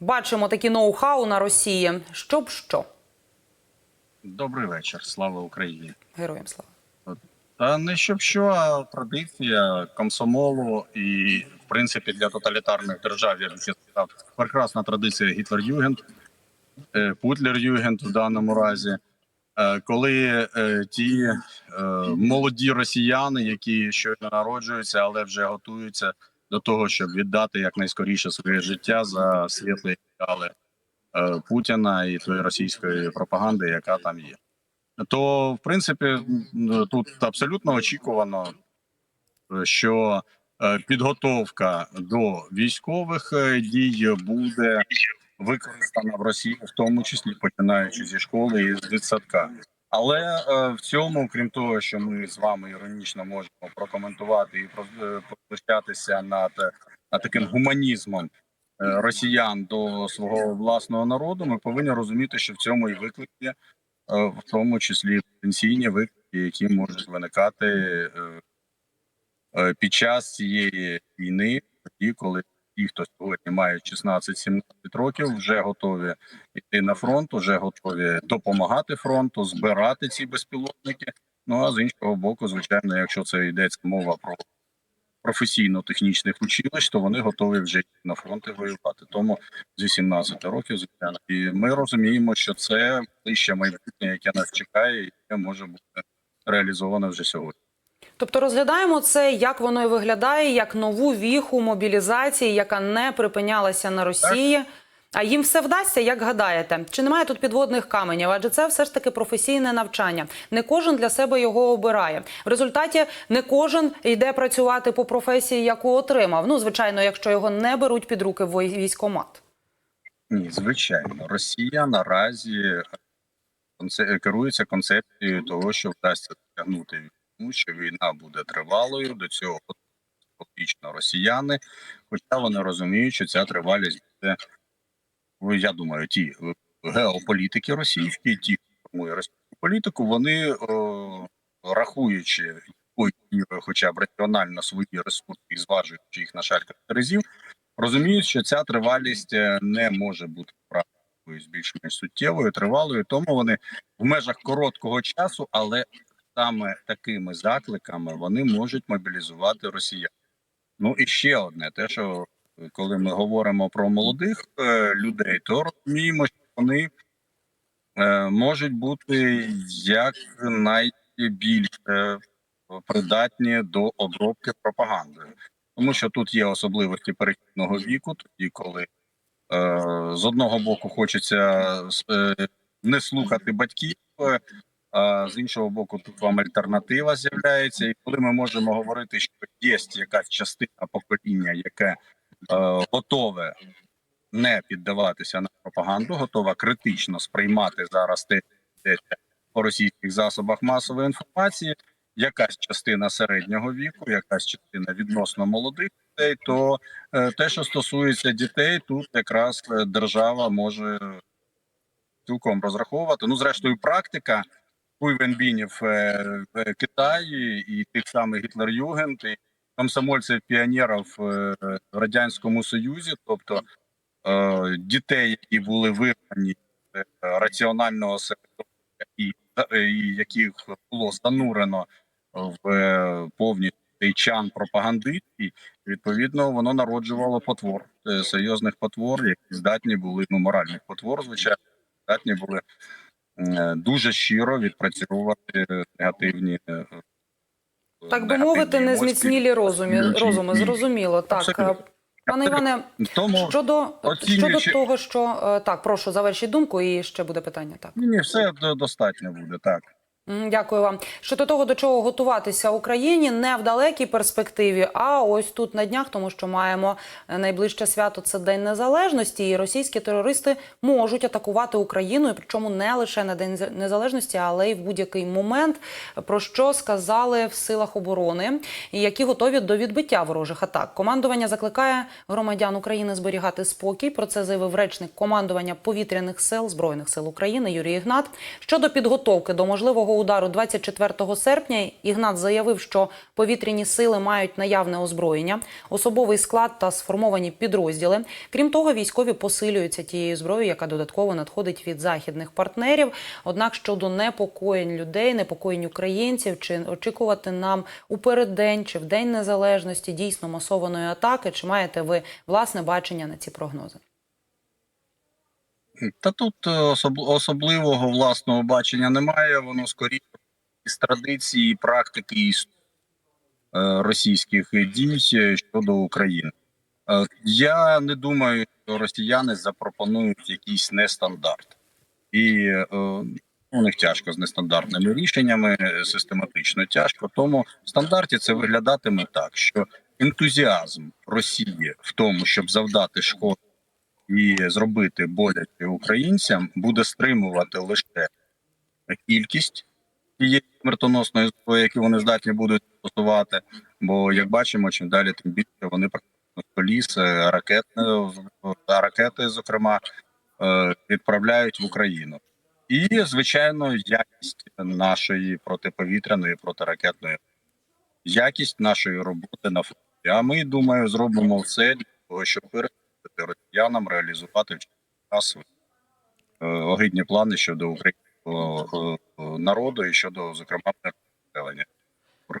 бачимо такі ноу-хау на Росії. Щоб що? Добрий вечір, слава Україні. Героям слава. Та не щоб що, а традиція комсомолу і, в принципі, для тоталітарних держав, я сказав, прекрасна традиція Гітлер-Югенд, е, Путлер-Югенд в даному разі. Е, Коли е, ті молоді росіяни, які щойно народжуються, але вже готуються до того, щоб віддати якнайскоріше своє життя за світлі ідеали е, Путіна і тої російської пропаганди, яка там є то в принципі тут абсолютно очікувано, е, що е, підготовка до військових дій буде використана в Росії, в тому числі починаючи зі школи і з дитсадка. Але е, в цьому, крім того, що ми з вами іронічно можемо прокоментувати і про- е, над, над таким гуманізмом е, росіян до свого власного народу, ми повинні розуміти, що в цьому і виклик є е, в тому числі потенційні виклики, які можуть виникати е, е, під час цієї війни, тоді, коли ті, хто сьогодні мають 16-17 років, вже готові йти на фронт, вже готові допомагати фронту, збирати ці безпілотники. Ну а з іншого боку, звичайно, якщо це йдеться мова про професійно-технічних училищ, то вони готові вже на фронт і воювати. Тому з 18 років, звичайно, і ми розуміємо, що це ближче майбутнє, яке нас чекає, і яке може бути реалізоване вже сьогодні. Тобто розглядаємо це, як воно і виглядає, як нову віху мобілізації, яка не припинялася на Росії. А їм все вдасться, як гадаєте? Чи немає тут підводних каменів? Адже це все ж таки професійне навчання. Не кожен для себе його обирає. В результаті не кожен йде працювати по професії, яку отримав. Ну, звичайно, якщо його не беруть під руки в військкомат. Ні, звичайно, Росія наразі конце- керується концепцією того, що вдасться досягнути війну, що війна буде тривалою. До цього фактично росіяни, хоча вони розуміють, що ця тривалість буде, ну, я думаю, ті е, геополітики російські, ті, хто формує російську політику, вони о, рахуючи якою хоча б раціонально свої ресурси і зважуючи їх на шалька терезів, розуміють, що ця тривалість е, не може бути практикою більш-менш суттєвою, тривалою. Тому вони в межах короткого часу, але саме такими закликами вони можуть мобілізувати росіян. Ну і ще одне, те, що е, коли ми говоримо про молодих е, людей, то розуміємо, що вони е, можуть бути як найбільш придатні до обробки пропагандою, тому що тут є особливості перехідного віку, тоді коли з одного боку хочеться не слухати батьків. З іншого боку, тут вам альтернатива з'являється, і коли ми можемо говорити, що є якась частина покоління, яке е, готове не піддаватися на пропаганду, готова критично сприймати зараз те, йдеться по російських засобах масової інформації. Якась частина середнього віку, якась частина відносно молодих людей, то е, те, що стосується дітей, тут якраз е, держава може цілком розраховувати. Ну, зрештою, практика Куйвенбінів е, в Китаї і тих самих Гітлер-Югенд, і комсомольців піонерів е, в радянському союзі, тобто е, дітей, які були вигнані раціонального середовища, і, і яких було занурено в повністю чан пропагандистський, відповідно, воно народжувало потвор серйозних потвор, які здатні були ну моральних потвор, звичайно, здатні були дуже щиро відпрацьовувати негативні. е, Так би мовити, не незміцнілі розумі, розуми, зрозуміло. Так, Абсолютно. пане Іване, Тому щодо, оцінюючи- щодо того, що е, так, прошу завершіть думку, і ще буде питання. Так. ні, все достатньо буде так. Дякую вам. Щодо того, до чого готуватися Україні не в далекій перспективі, а ось тут на днях, тому що маємо найближче свято це День Незалежності, і російські терористи можуть атакувати Україну, і причому не лише на День Нез- Незалежності, але й в будь-який момент. Про що сказали в силах оборони, які готові до відбиття ворожих атак. Командування закликає громадян України зберігати спокій. Про це заявив речник командування повітряних сил збройних сил України Юрій Ігнат щодо підготовки до можливого удару 24 серпня Ігнат заявив, що повітряні сили мають наявне озброєння, особовий склад та сформовані підрозділи. Крім того, військові посилюються тією зброєю, яка додатково надходить від західних партнерів. Однак щодо непокоєнь людей, непокоєнь українців, чи очікувати нам у переддень чи в день незалежності дійсно масованої атаки, чи маєте ви власне бачення на ці прогнози? Та тут е, особ- особливого власного бачення немає. Воно скоріше із традиції, практики е, російських дій щодо України. Е, Я не думаю, що росіяни запропонують якийсь нестандарт, і е, у них тяжко з нестандартними рішеннями, е, систематично тяжко. Тому в стандарті це виглядатиме так, що ентузіазм Росії в тому, щоб завдати шкоди і зробити боляче українцям, буде стримувати лише кількість тієї смертоносної зброї, яку вони здатні будуть стосувати. Бо як бачимо, чим далі, тим більше вони практично століс ракет, ракети, зокрема, е, відправляють в Україну. І звичайно, якість нашої протиповітряної протиракетної якість нашої роботи на фронті. А ми думаю, зробимо все для того, щоб перестати росіянам реалізувати в час е, огидні плани щодо українського е, е, народу і щодо зокрема населення.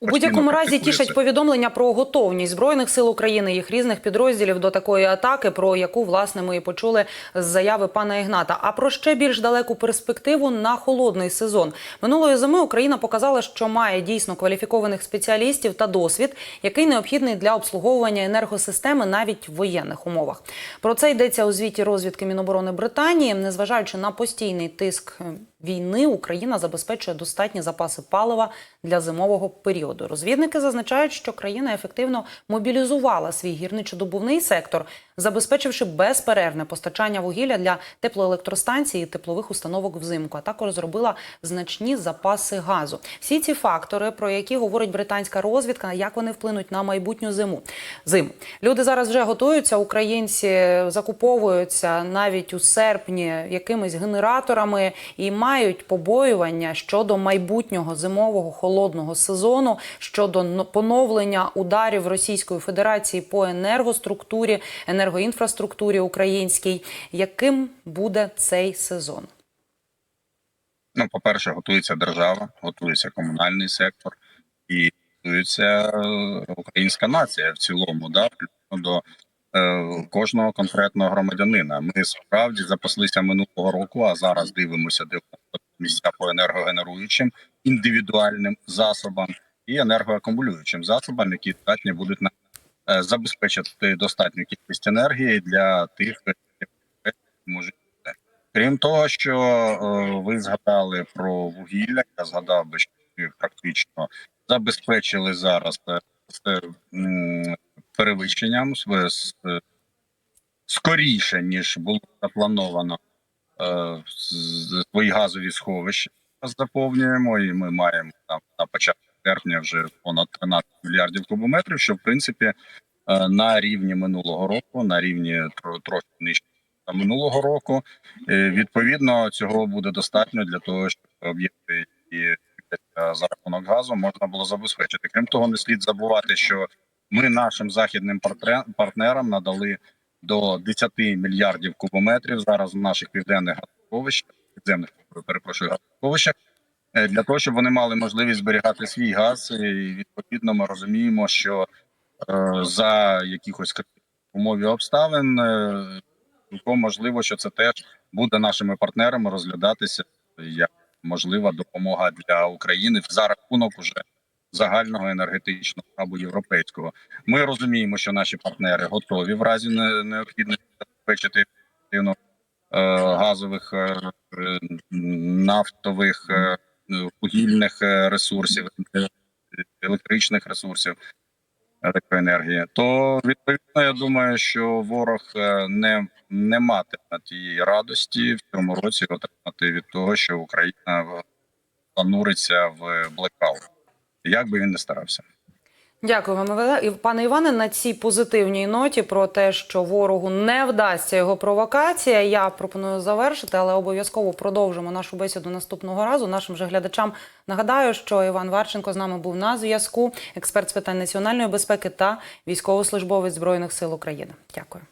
У будь-якому разі тішать повідомлення про готовність збройних сил України, їх різних підрозділів до такої атаки, про яку власне ми і почули з заяви пана Ігната. А про ще більш далеку перспективу на холодний сезон минулої зими Україна показала, що має дійсно кваліфікованих спеціалістів та досвід, який необхідний для обслуговування енергосистеми навіть в воєнних умовах. Про це йдеться у звіті розвідки Міноборони Британії, незважаючи на постійний тиск. Війни Україна забезпечує достатні запаси палива для зимового періоду. Розвідники зазначають, що країна ефективно мобілізувала свій гірничодобувний сектор, забезпечивши безперервне постачання вугілля для теплоелектростанцій і теплових установок взимку, а також зробила значні запаси газу. Всі ці фактори, про які говорить британська розвідка, як вони вплинуть на майбутню зиму. Зиму люди зараз вже готуються. Українці закуповуються навіть у серпні якимись генераторами і мають побоювання щодо майбутнього зимового холодного сезону, щодо поновлення ударів Російської Федерації по енергоструктурі, енергоінфраструктурі українській. Яким буде цей сезон? Ну, по-перше, готується держава, готується комунальний сектор і готується е, українська нація в цілому, да, до е, кожного конкретного громадянина. Ми справді запаслися минулого року, а зараз дивимося, де місця по енергогенеруючим індивідуальним засобам і енергоакумулюючим засобам, які здатні будуть на забезпечити достатню кількість енергії для тих, можуть бути. Крім того, що е, ви згадали про вугілля, я згадав би, що практично забезпечили зараз е, з перевищенням скоріше ніж було заплановано е, свої газові сховища заповнюємо, і ми маємо там на початку серпня вже понад 13 мільярдів кубометрів, що в принципі е, на рівні минулого року, на рівні тро- трохи нижче минулого року. Е, Відповідно, цього буде достатньо для того, щоб об'єкти і за рахунок газу можна було забезпечити. Крім того, не слід забувати, що ми нашим західним партнерам надали до 10 мільярдів кубометрів зараз в наших південних газосховищах, підземних перепрошую газосховищах, для того, щоб вони мали можливість зберігати свій газ. І відповідно, ми розуміємо, що е, за якихось умові обставин е, цілком можливо, що це теж буде нашими партнерами розглядатися як можлива допомога для України за рахунок уже загального енергетичного або європейського. Ми розуміємо, що наші партнери готові в разі не- необхідності забезпечити е, газових, е, е, нафтових, е, вугільних е, ресурсів, електричних ресурсів електроенергії, то відповідно я думаю, що ворог е, не, не матиме тієї радості в цьому році отримати від того, що Україна зануриться в блекаут, як би він не старався. Дякую вам, пане Іване. На цій позитивній ноті про те, що ворогу не вдасться його провокація. Я пропоную завершити, але обов'язково продовжимо нашу бесіду наступного разу. Нашим же глядачам нагадаю, що Іван Варченко з нами був на зв'язку, експерт з питань національної безпеки та військовослужбовець збройних сил України. Дякую.